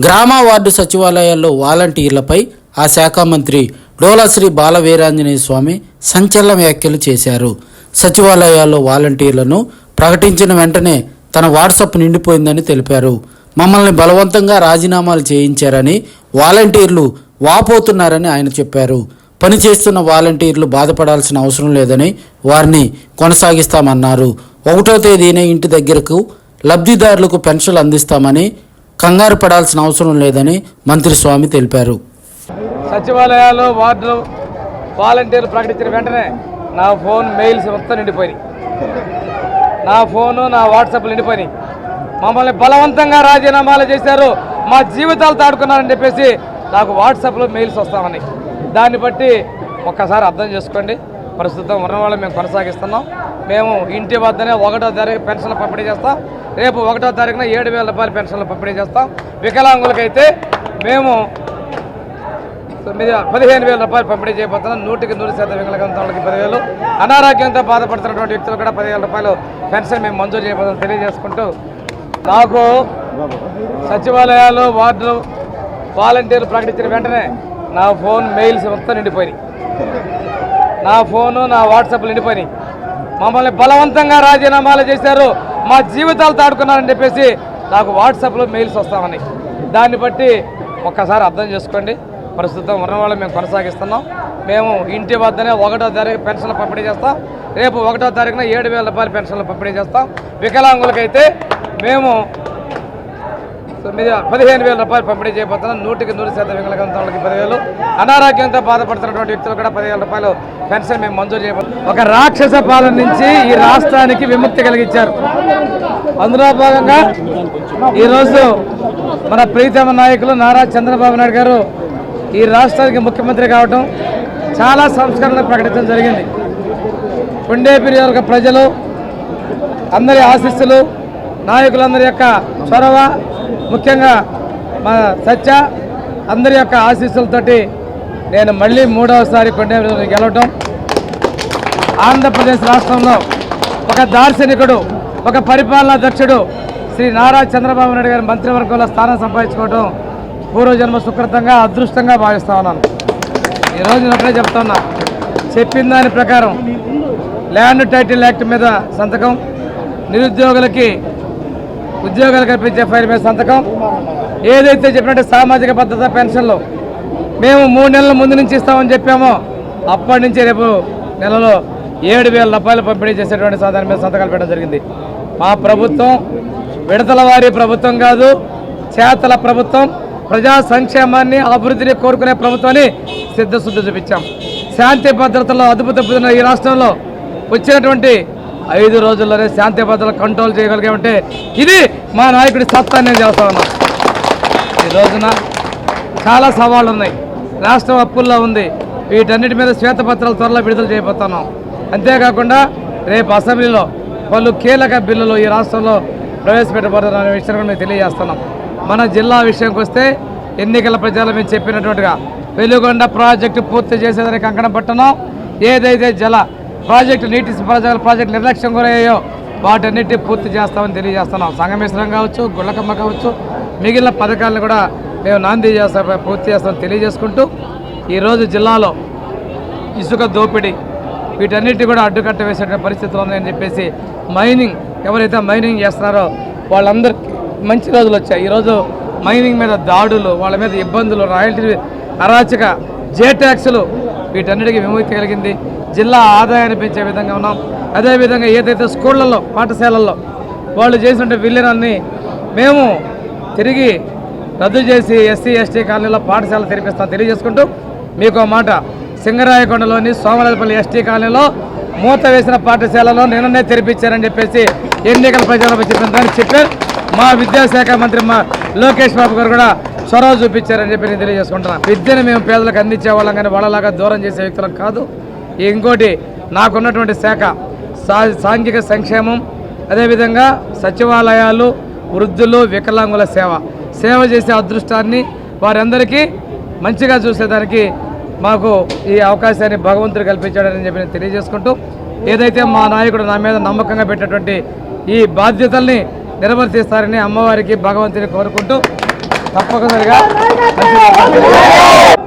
గ్రామ వార్డు సచివాలయాల్లో వాలంటీర్లపై ఆ శాఖ మంత్రి డోలాశ్రీ బాలవీరాంజనేయ స్వామి సంచలన వ్యాఖ్యలు చేశారు. సచివాలయాల్లో వాలంటీర్లను ప్రకటించిన వెంటనే తన వాట్సాప్ నిండిపోయిందని తెలిపారు. మమ్మల్ని బలవంతంగా రాజీనామాలు చేయించారని వాలంటీర్లు వాపోతున్నారని ఆయన చెప్పారు. పనిచేస్తున్న వాలంటీర్లు బాధపడాల్సిన అవసరం లేదని వారిని కొనసాగిస్తామన్నారు. ఒకటో తేదీనే ఇంటి దగ్గరకు లబ్ధిదారులకు పెన్షన్లు అందిస్తామని కంగారు పడాల్సిన అవసరం లేదని మంత్రి స్వామి తెలిపారు. సచివాలయాలు వార్డులు వాలంటీర్లు ప్రకటించిన వెంటనే నా ఫోన్ మెయిల్స్ మొత్తం నిండిపోయినాయి. నా ఫోను నా వాట్సాప్లు నిండిపోయినాయి. మమ్మల్ని బలవంతంగా రాజీనామాలు చేశారు. మా జీవితాలు తాడుకున్నారని చెప్పేసి నాకు వాట్సాప్లో మెయిల్స్ వస్తామని. దాన్ని బట్టి ఒక్కసారి అర్థం చేసుకోండి. ప్రస్తుతం ఉన్న వాళ్ళు మేము కొనసాగిస్తున్నాం. మేము ఇంటి వద్దనే ఒకటో తారీఖు పెన్షన్లు పంపిణీ చేస్తాం. రేపు ఒకటో తారీఖున ఏడు వేల రూపాయలు పెన్షన్లు పంపిణీ చేస్తాం. వికలాంగులకైతే మేము తొమ్మిది పదిహేను వేల రూపాయలు పంపిణీ చేయబోతున్నాం. నూటికి నూరు శాతం వికలాంగులకి వాళ్ళకి పదివేలు. అనారోగ్యంతో బాధపడుతున్నటువంటి వ్యక్తులు కూడా పదివేల రూపాయలు పెన్షన్ మేము మంజూరు చేయబోతున్నాం తెలియజేసుకుంటూ. నాకు సచివాలయాలు వార్డులు వాలంటీర్లు ప్రకటించిన వెంటనే నా ఫోన్ మెయిల్స్ మొత్తం నిండిపోయినాయి. నా ఫోను నా వాట్సాప్లు నిండిపోయినాయి. మమ్మల్ని బలవంతంగా రాజీనామాలు చేశారు. మా జీవితాలు తాడుకున్నారని చెప్పేసి నాకు వాట్సాప్లో మెయిల్స్ వస్తామని. దాన్ని బట్టి ఒక్కసారి అర్థం చేసుకోండి. ప్రస్తుతం ఉన్న వాళ్ళు మేము కొనసాగిస్తున్నాం. మేము ఇంటి వద్దనే ఒకటో తారీఖు పెన్షన్లు పంపిణీ చేస్తాం. రేపు ఒకటో తారీఖున ఏడు వేల రూపాయల పెన్షన్లు పంపిణీ చేస్తాం. వికలాంగులకైతే మేము తొమ్మిది పదిహేను వేల రూపాయలు పంపిణీ చేయబోతున్నాం. నూటికి నూరు శాతం వికలాంగుల వాళ్ళకి పదివేలు. అనారోగ్యంతో బాధపడుతున్నటువంటి వ్యక్తులు కూడా పదివేల రూపాయలు పెన్షన్ మేము మంజూరు చేయబోతున్నాం ఒక రాక్షస పాలన నుంచి ఈ రాష్ట్రానికి విముక్తి కలిగించారు. అందులో భాగంగా ఈరోజు మన ప్రీతమ నాయకులు నారా చంద్రబాబు నాయుడు గారు ఈ రాష్ట్రానికి ముఖ్యమంత్రి కావడం చాలా సంస్కరణలు ప్రకటించడం జరిగింది. పుండేపల్లి యొక్క ప్రజలు అందరి ఆశీస్సులు నాయకులందరి యొక్క చొరవ ముఖ్యంగా మా సత్య అందరి యొక్క ఆశీస్సులతోటి నేను మళ్ళీ మూడవసారి కొండేపల్లి గెలవటం. ఆంధ్రప్రదేశ్ రాష్ట్రంలో ఒక దార్శనికుడు ఒక పరిపాలనా దక్షుడు శ్రీ నారా చంద్రబాబు నాయుడు గారి మంత్రివర్గంలో స్థానం సంపాదించుకోవడం పూర్వజన్మ సుకృతంగా అదృష్టంగా భావిస్తా ఉన్నాను. ఈరోజు నేను ఒకటే చెప్తున్నా చెప్పిన దాని ప్రకారం ల్యాండ్ టైటిల్ యాక్ట్ మీద సంతకం నిరుద్యోగులకి ఉద్యోగాలు కల్పించే ఫైల్ మీద సంతకం. ఏదైతే చెప్పినట్టు సామాజిక భద్రత పెన్షన్లు మేము మూడు నెలల ముందు నుంచి ఇస్తామని చెప్పామో అప్పటి నుంచి రేపు నెలలో ఏడు వేల రూపాయలు పంపిణీ చేసేటువంటి సాధారణ మీద సంతకాలు పెట్టడం జరిగింది. మా ప్రభుత్వం విడతల వారి ప్రభుత్వం కాదు చేతల ప్రభుత్వం ప్రజా సంక్షేమాన్ని అభివృద్ధిని కోరుకునే ప్రభుత్వాన్ని సిద్ధశుద్ధి చూపించాం. శాంతి భద్రతలో అదుపు తప్పుతున్న ఈ రాష్ట్రంలో వచ్చినటువంటి ఐదు రోజుల్లోనే శాంతి భద్రతలు కంట్రోల్ చేయగలిగామంటే ఇది మా నాయకుడి సత్తా నేను చేస్తా ఉన్నా. ఈ రోజున చాలా సవాళ్ళు ఉన్నాయి. రాష్ట్రం అప్పుల్లో ఉంది. వీటన్నిటి మీద శ్వేతపత్రాలు త్వరలో విడుదల చేయబోతున్నాం. అంతేకాకుండా రేపు అసెంబ్లీలో పలు కీలక బిల్లులు ఈ రాష్ట్రంలో ప్రవేశపెట్టబోతున్న విషయాన్ని కూడా మేము తెలియజేస్తున్నాం. మన జిల్లా విషయంకి వస్తే ఎన్నికల ప్రచారం మేము చెప్పినట్టుగా వెలుగొండ ప్రాజెక్టు పూర్తి చేసేదానికి కంకణం పట్టణం ఏదైతే జల ప్రాజెక్టు నీటి ప్రజల ప్రాజెక్టు నిర్లక్ష్యం గురయ్యాయో వాటన్నిటి పూర్తి చేస్తామని తెలియజేస్తున్నాం. సంగమేశ్వరం కావచ్చు గుళ్ళకమ్మ కావచ్చు మిగిలిన పథకాలను కూడా మేము నాంది చేస్తాం పూర్తి చేస్తామని తెలియజేసుకుంటూ ఈరోజు జిల్లాలో ఇసుక దోపిడీ వీటన్నిటి కూడా అడ్డుకట్ట వేసేటువంటి పరిస్థితులు ఉన్నాయని చెప్పేసి మైనింగ్ ఎవరైతే మైనింగ్ చేస్తున్నారో వాళ్ళందరికీ మంచి రోజులు వచ్చాయి. ఈరోజు మైనింగ్ మీద దాడులు వాళ్ళ మీద ఇబ్బందులు రాయల్టీ అరాచక జే ట్యాక్సులు వీటన్నిటికీ విముక్తి కలిగింది. జిల్లా ఆదాయాన్ని పెంచే విధంగా ఉన్నాం. అదేవిధంగా ఏదైతే స్కూళ్ళల్లో పాఠశాలల్లో వాళ్ళు చేసిన విలీనాన్ని మేము తిరిగి రద్దు చేసి ఎస్సీ ఎస్టీ కాలనీలో పాఠశాల తెరిపిస్తాం. తెలియజేసుకుంటూ మీకు మాట. సింగరాయకొండలోని సోమరాజపల్లి ఎస్టీ కాలనీలో మూత వేసిన పాఠశాలలో నిన్ననే తెరిపించారని చెప్పేసి ఎన్నికల ప్రచారం చెప్పిందని చెప్పారు. మా విద్యాశాఖ మంత్రి మా లోకేష్ బాబు గారు కూడా చొరవ చూపించారని చెప్పి నేను తెలియజేసుకుంటున్నాను. విద్యను మేము పేదలకు అందించే వాళ్ళం కానీ వాళ్ళలాగా దూరం చేసే వ్యక్తులం కాదు. ఇంకోటి నాకున్నటువంటి శాఖ సా సాంఘిక సంక్షేమం అదేవిధంగా సచివాలయాలు వృద్ధులు వికలాంగుల సేవ. సేవ చేసే అదృష్టాన్ని వారందరికీ మంచిగా చూసేదానికి మాకు ఈ అవకాశాన్ని భగవంతుడు కల్పించాడని చెప్పి నేను తెలియజేసుకుంటూ ఏదైతే మా నాయకుడు నా మీద నమ్మకంగా పెట్టినటువంటి ఈ బాధ్యతల్ని నిర్వర్తిస్తారని అమ్మవారికి భగవంతుని కోరుకుంటూ తప్పనిసరిగా